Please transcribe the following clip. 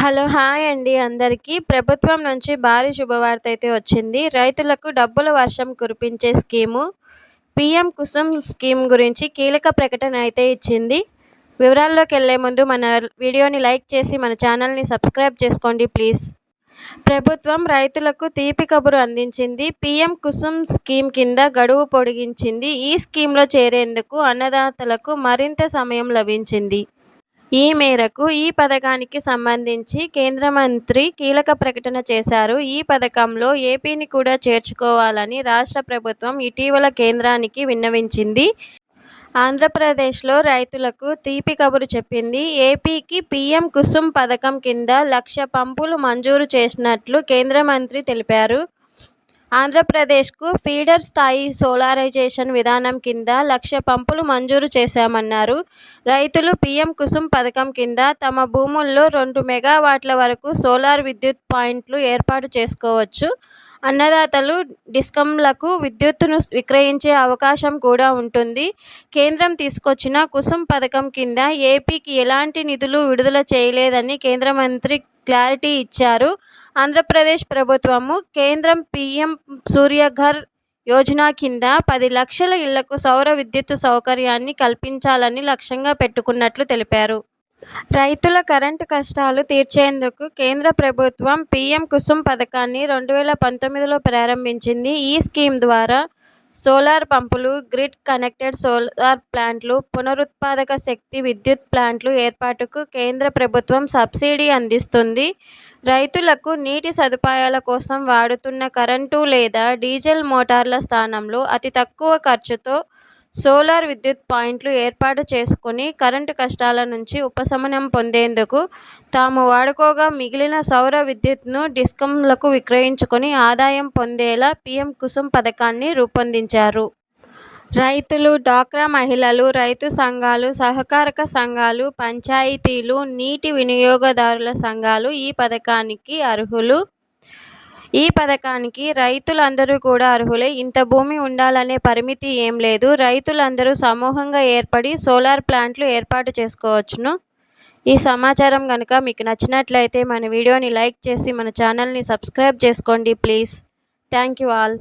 Hello hi అండి అందరికీ. ప్రభుత్వం నుంచి భారీ శుభవార్త అయితే వచ్చింది. రైతులకు డబ్బుల వర్షం కురిపించే స్కీము పిఎం కుసుమ్ స్కీమ్ గురించి కీలక ప్రకటన అయితే ఇచ్చింది. వివరాల్లోకి వెళ్ళే ముందు మన వీడియోని లైక్ చేసి మన ఛానల్ని సబ్స్క్రైబ్ చేసుకోండి ప్లీజ్. ప్రభుత్వం రైతులకు తీపి కబురు అందించింది. పీఎం కుసుమ్ స్కీమ్ కింద గడువు పొడిగించింది. ఈ స్కీమ్లో చేరేందుకు అన్నదాతలకు మరింత సమయం లభించింది. ఈ మేరకు ఈ పథకానికి సంబంధించి కేంద్ర మంత్రి కీలక ప్రకటన చేశారు. ఈ పథకంలో ఏపీని కూడా చేర్చుకోవాలని రాష్ట్ర ప్రభుత్వం ఇటీవల కేంద్రానికి విన్నవించింది. ఆంధ్రప్రదేశ్లో రైతులకు తీపి కబురు చెప్పింది. ఏపీకి పీఎం కుసుమ్ పథకం కింద లక్ష పంపులు మంజూరు చేసినట్లు కేంద్ర మంత్రి తెలిపారు. ఆంధ్రప్రదేశ్కు ఫీడర్ స్థాయి సోలారైజేషన్ విధానం కింద లక్ష పంపులు మంజూరు చేశామన్నారు. రైతులు పీఎం కుసుమ్ పథకం కింద తమ భూముల్లో రెండు మెగావాట్ల వరకు సోలార్ విద్యుత్ పాయింట్లు ఏర్పాటు చేసుకోవచ్చు. అన్నదాతలు డిస్కంలకు విద్యుత్తును విక్రయించే అవకాశం కూడా ఉంటుంది. కేంద్రం తీసుకొచ్చిన కుసుమ్ పథకం కింద ఏపీకి ఎలాంటి నిధులు విడుదల చేయలేదని కేంద్ర మంత్రి క్లారిటీ ఇచ్చారు. ఆంధ్రప్రదేశ్ ప్రభుత్వము కేంద్రం పీఎం సూర్యఘర్ యోజన కింద పది లక్షల ఇళ్ళకు సౌర విద్యుత్ సౌకర్యాన్ని కల్పించాలని లక్ష్యంగా పెట్టుకున్నట్లు తెలిపారు. రైతుల కరెంటు కష్టాలు తీర్చేందుకు కేంద్ర ప్రభుత్వం పీఎం కుసుమ్ పథకాన్ని రెండు వేల పంతొమ్మిదిలో ప్రారంభించింది. ఈ స్కీమ్ ద్వారా సోలార్ పంపులు గ్రిడ్ కనెక్టెడ్ సోలార్ ప్లాంట్లు పునరుత్పాదక శక్తి విద్యుత్ ప్లాంట్లు ఏర్పాటుకు కేంద్ర ప్రభుత్వం సబ్సిడీ అందిస్తుంది. రైతులకు నీటి సదుపాయాల కోసం వాడుతున్న కరెంటు లేదా డీజిల్ మోటార్ల స్థానంలో అతి తక్కువ ఖర్చుతో సోలార్ విద్యుత్ పాయింట్లు ఏర్పాటు చేసుకుని కరెంటు కష్టాల నుంచి ఉపశమనం పొందేందుకు తాము వాడుకోగా మిగిలిన సౌర విద్యుత్ను డిస్కంలకు విక్రయించుకొని ఆదాయం పొందేలా పీఎం కుసుమ్ పథకాన్ని రూపొందించారు. రైతులు డ్వాక్రా మహిళలు రైతు సంఘాలు సహకారక సంఘాలు పంచాయతీలు నీటి వినియోగదారుల సంఘాలు ఈ పథకానికి అర్హులు. ఈ పథకానికి రైతులందరూ కూడా అర్హులే ఇంత భూమి ఉండాలనే పరిమితి ఏం లేదు. రైతులందరూ సమూహంగా ఏర్పడి సోలార్ ప్లాంట్లు ఏర్పాటు చేసుకోవచ్చును. ఈ సమాచారం కనుక మీకు నచ్చినట్లయితే మన వీడియోని లైక్ చేసి మన ఛానల్ని సబ్స్క్రైబ్ చేసుకోండి ప్లీజ్. Thank you all.